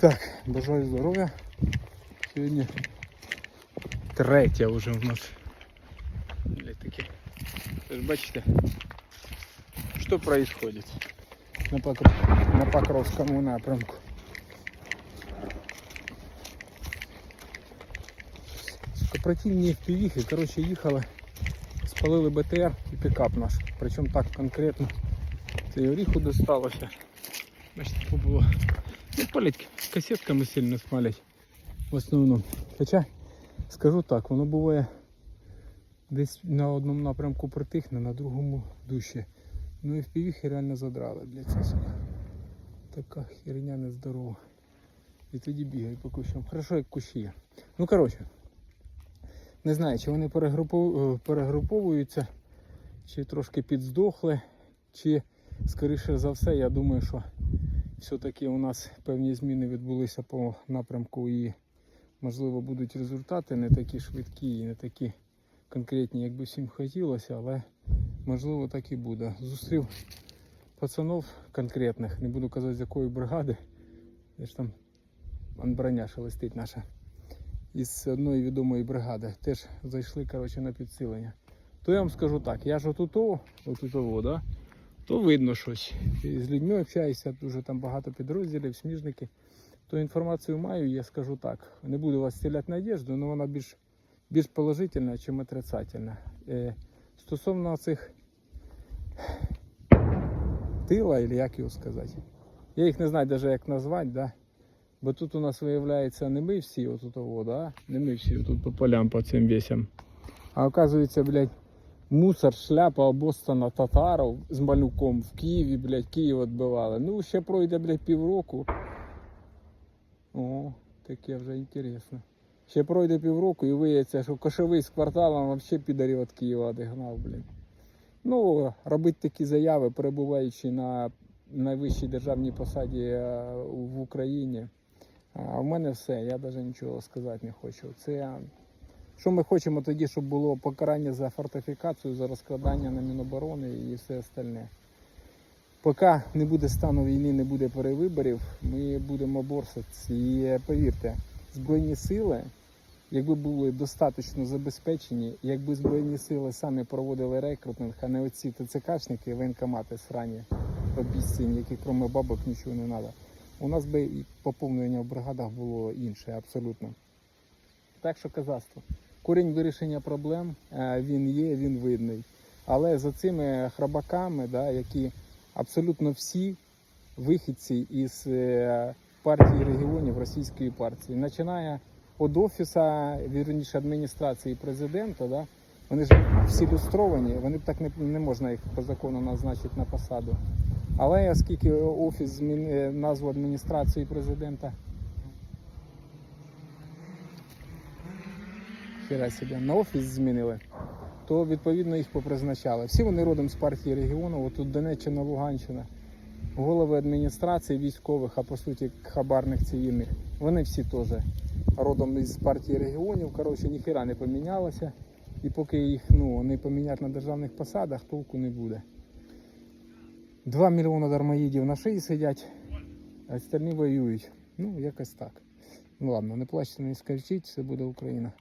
Так, бажаю здоров'я. Сьогодні третя вже в нас. Таке. Ви ж бачите, що происходит на, Покров... на Покровському напрямку. Супротивні впівіхи, коротше, їхали, спалили БТР і пікап наш. Причому так конкретно. Це і оріху досталося. Бачите, побуло. Палять касетками сильно смалять в основному. Хоча, скажу так, воно буває десь на одному напрямку притихне, на другому душі. Ну і в півіхи реально задрали, це сука. Така херня нездорова. І тоді бігає по кущам. Хорошо, як кущі є. Ну коротше. Не знаю, чи вони е, перегруповуються, чи трошки підздохли, чи скоріше за все, я думаю, що все-таки у нас певні зміни відбулися по напрямку і можливо будуть результати не такі швидкі і не такі конкретні, як би всім хотілося, але можливо так і буде. Зустрів пацанов конкретних, не буду казати з якої бригади. Я ж там броня шелестить наша. Із одної відомої бригади. Теж зайшли коротше, на підсилення. То я вам скажу так, я ж отут, отут, да? То видно щось. І з людьми общаюся, дуже там багато підрозділів, сміжники. То інформацію маю, я скажу так. Не буду вас стріляти надіжду, але вона більш, більш положительна, ніж отрицательна. Е, стосовно цих тила, або як його сказати. Я їх не знаю навіть як назвати, да? бо тут у нас виявляється не ми всі отут, о, не ми всі тут по полям по цим весям. А оказується, блядь, мусор, шляпа обоссана татаров з малюком в Києві, блядь, Київ відбивали. Ну, ще пройде, блядь, півроку. О, таке вже інтересно. Ще пройде півроку і виявиться, що кошовий з кварталом взагалі підарів від Києва одігнав, блядь. Ну, робити такі заяви, перебуваючи на найвищій державній посаді е, в Україні. А в мене все, я навіть нічого сказати не хочу. Це що ми хочемо тоді, щоб було покарання за фортифікацію, за розкрадання на Міноборони і все остальне. Поки не буде стану війни, не буде перевиборів, ми будемо борсатися. І е, повірте, Збройні сили, якби були достатньо забезпечені, якби Збройні сили самі проводили рекрутинг, а не оці ТЦКшники, воєнкомати срані обіцяні, які крім бабок нічого не треба. У нас би і поповнення в бригадах було інше, абсолютно. Так що казацтво. Корінь вирішення проблем е, він є, він видний. Але за цими храбаками, да, які абсолютно всі вихідці із е, партії регіонів російської партії, починає від офіса, вірніше адміністрації президента, да, вони ж всі люстровані, вони б так не, не можна їх по закону назначити на посаду. Але оскільки офіс змінив назву адміністрації президента. Хіра себе, на офіс змінили, то відповідно їх попризначали. Всі вони родом з партії регіону, отут Донеччина, Луганщина, голови адміністрації військових, а по суті хабарних цивільних. Вони всі теж родом із партії регіонів. Коротше, ніхіра не помінялося. І поки їх ну, не помінять на державних посадах, толку не буде. 2 мільйони дармоїдів на шиї сидять, а остальні воюють. Ну, якось так. Ну ладно, не плачте, не скарчіть, все буде Україна.